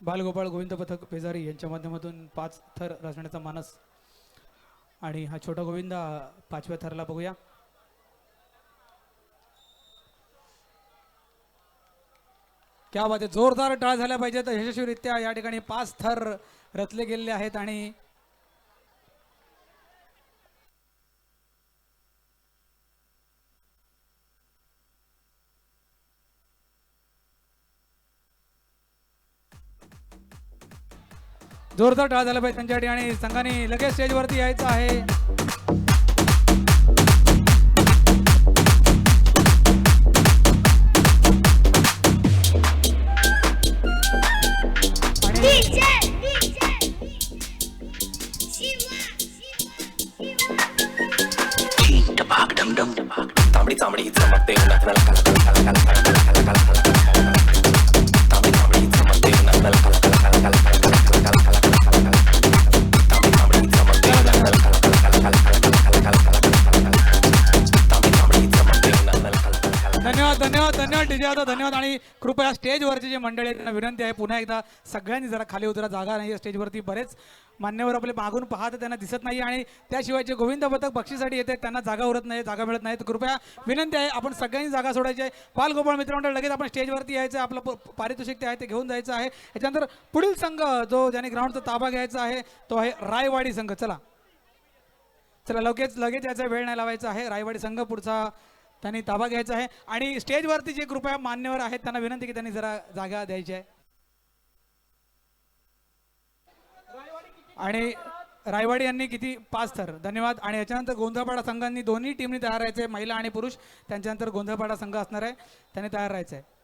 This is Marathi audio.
बालगोपाळ गोविंद पथक पेजारी यांच्या माध्यमातून पाच थर रचण्याचा मानस आणि हा छोटा गोविंदा पाचव्या थरला बघूया. क्या बात आहे जोरदार टाळ झाल्या पाहिजे. तर यशस्वीरित्या या ठिकाणी पाच थर रचले गेलेले आहेत आणि जोरदार टाळ झाला पाहिजे त्यांच्यासाठी आणि संघाने लगेच स्टेजवरती यायचं आहे. चामडी चामडी चमकते धन्यवाद धन्यवाद धन्यवाद डीजे धन्यवाद. आणि कृपया स्टेजवरची जे मंडळी आहेत त्यांना विनंती आहे पुन्हा एकदा सगळ्यांनी जरा खाली उतरा जागा नाही आहे स्टेजवरती बरेच मान्यवर आपले मागून पाहत त्यांना दिसत नाही आणि त्याशिवाय जे गोविंद पथक बक्षीसाठी येते त्यांना जागा उरत नाही जागा मिळत नाही. तर कृपया विनंती आहे आपण सगळ्यांनी जागा सोडायची आहे. बालगोपाळ मित्रमंडळ लगेच आपण स्टेजवरती यायचं आहे आपलं पारितोषिक ते आहे ते घेऊन जायचं आहे. याच्यानंतर पुढील संघ जो ज्याने ग्राउंडचा ताबा घ्यायचा आहे तो आहे रायवाडी संघ. चला. चला लगेच लगेच याचा वेळ नाही लावायचा आहे. रायवाडी संघ पुढचा त्यांनी ताबा घ्यायचा आहे. आणि स्टेजवरती जे कृपया मान्यवर आहेत त्यांना विनंती की त्यांनी जरा जागा द्यायची आहे. आणि रायवाडी यांनी किती? पाच थर. धन्यवाद. आणि याच्यानंतर गोंधळपाडा संघांनी दोन्ही टीमनी तयार राहायचे. महिला आणि पुरुष त्यांच्यानंतर गोंधळपाडा संघ असणार आहे. त्यांनी तयार राहायचं आहे.